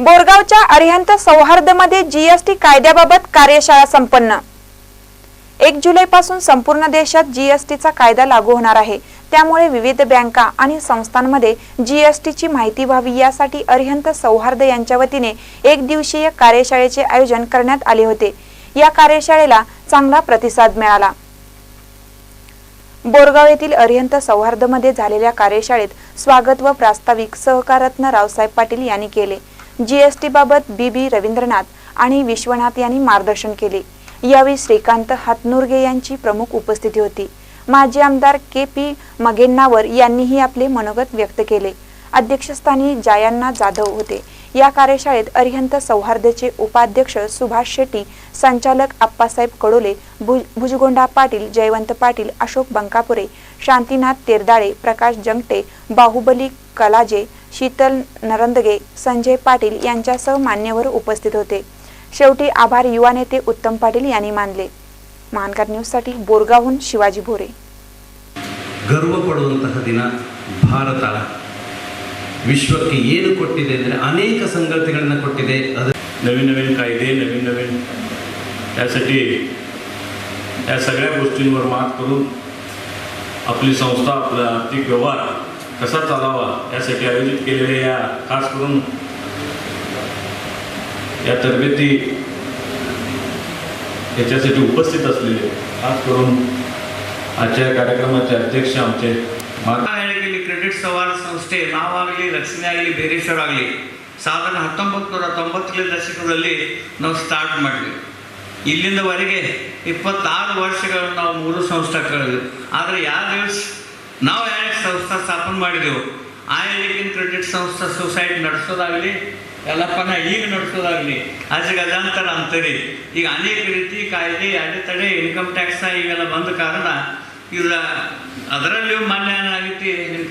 बोरगावच्या Arihant सौहार्दमध्ये GST कायद्याबाबत कार्यशाळा संपन्न. एक जुलैपासून संपूर्ण देशात जीएसटीचा कायदा लागू होणार आहे. त्यामुळे विविध बँका आणि संस्थांमध्ये जीएसटीची माहिती व्हावी यासाठी अरिहंत सौहार्द यांच्या वतीने एक दिवसीय कार्यशाळेचे आयोजन करण्यात आले होते. या कार्यशाळेला चांगला प्रतिसाद मिळाला. बोरगाव येथील अरिहंत सौहार्दमध्ये झालेल्या कार्यशाळेत स्वागत व प्रास्ताविक सहकारत्न रावसाहेब पाटील यांनी केले. जीएसटी बाबत बी बी रवींद्रनाथ आणि विश्वनाथ यांनी मार्गदर्शन केले. यावेळी श्रीकांत हातनुर्गे यांची प्रमुख उपस्थिती होती. माजी आमदार के पी मगेन्नावर यांनीही आपले मनोगत व्यक्त केले. अध्यक्षस्थानी जायांना जाधव होते. या कार्यशाळेत अरिहंत सौहार्दचे उपाध्यक्ष सुभाष शेट्टी संचालक आप्पासाहेब कडोले भुज भुजगोंडा पाटील जयवंत पाटील अशोक बंकापुरे शांतीनाथ तेरदाळे प्रकाश जंगटे बाहुबली कलाजे शीतल नरंदगे संजय पाटील यांच्यासह मान्यवर उपस्थित होते शेवटी आभार युवा नेते उत्तम पाटील यांनी मानले महानकार न्यूजसाठी बोरगावहून शिवाजी भोरे ಗರ್ವ ಪಡುವಂತಹ ದಿನ ಭಾರತ ವಿಶ್ವಕ್ಕೆ ಏನು ಕೊಟ್ಟಿದೆ ಅಂದರೆ ಅನೇಕ ಸಂಗತಿಗಳನ್ನು ಕೊಟ್ಟಿದೆ ಅದು नवीन नवीन कायदे नवीन नवीन त्यासाठी या सगळ्या गोष्टींवर मात करून आपली संस्था आपला आर्थिक व्यवहार कसा चालावा यासाठी आयोजित केलेल्या या खास करून या तरबेती याच्यासाठी उपस्थित असलेले खास करून आजच्या या कार्यक्रमाचे अध्यक्ष आमचे मार्ग ಹೇಳಿ ಕ್ರೆಡಿಟ್ ಸವಾಲ್ ಸಂಸ್ಥೆ ನಾವಾಗಲಿ ರಕ್ಷಣೆ ಆಗಲಿ ಬೇರೇಶ್ವರ ಆಗಲಿ ಸಾಧಾರಣ ಹತ್ತೊಂಬತ್ತು ನೂರ ತೊಂಬತ್ತನೇ ದಶಕದಲ್ಲಿ ನಾವು ಸ್ಟಾರ್ಟ್ ಮಾಡಿದ್ವಿ ಇಲ್ಲಿಂದವರೆಗೆ ಇಪ್ಪತ್ತಾರು ವರ್ಷಗಳು ನಾವು ಮೂರು ಸಂಸ್ಥೆಗಳಿವೆ ಆದರೆ ಯಾವ ದಿವಸ ನಾವು ಯಾವ ಸಂಸ್ಥೆ ಸ್ಥಾಪನೆ ಮಾಡಿದೆವು, ಆ ಹೇಳಿಕಿನ ಕ್ರೆಡಿಟ್ ಸಂಸ್ಥೆ ಸೊಸೈಟಿ ನಡೆಸೋದಾಗಲಿ ಎಲ್ಲಪ್ಪನ ಈಗ ನಡೆಸೋದಾಗಲಿ ಅದಕ್ಕೆ ಅದಂತರ ಅಂತೀರಿ ಈಗ ಅನೇಕ ರೀತಿ ಕಾಯ್ದೆ, ಅಡೆತಡೆ ಇನ್ಕಮ್ ಟ್ಯಾಕ್ಸ್ ಈಗೆಲ್ಲ ಬಂದ ಕಾರಣ ಇದು ಅದರಲ್ಲಿಯೂ ಮಾನ್ಯ ಏನಾಗೈತಿ ನಿಮ್ಮ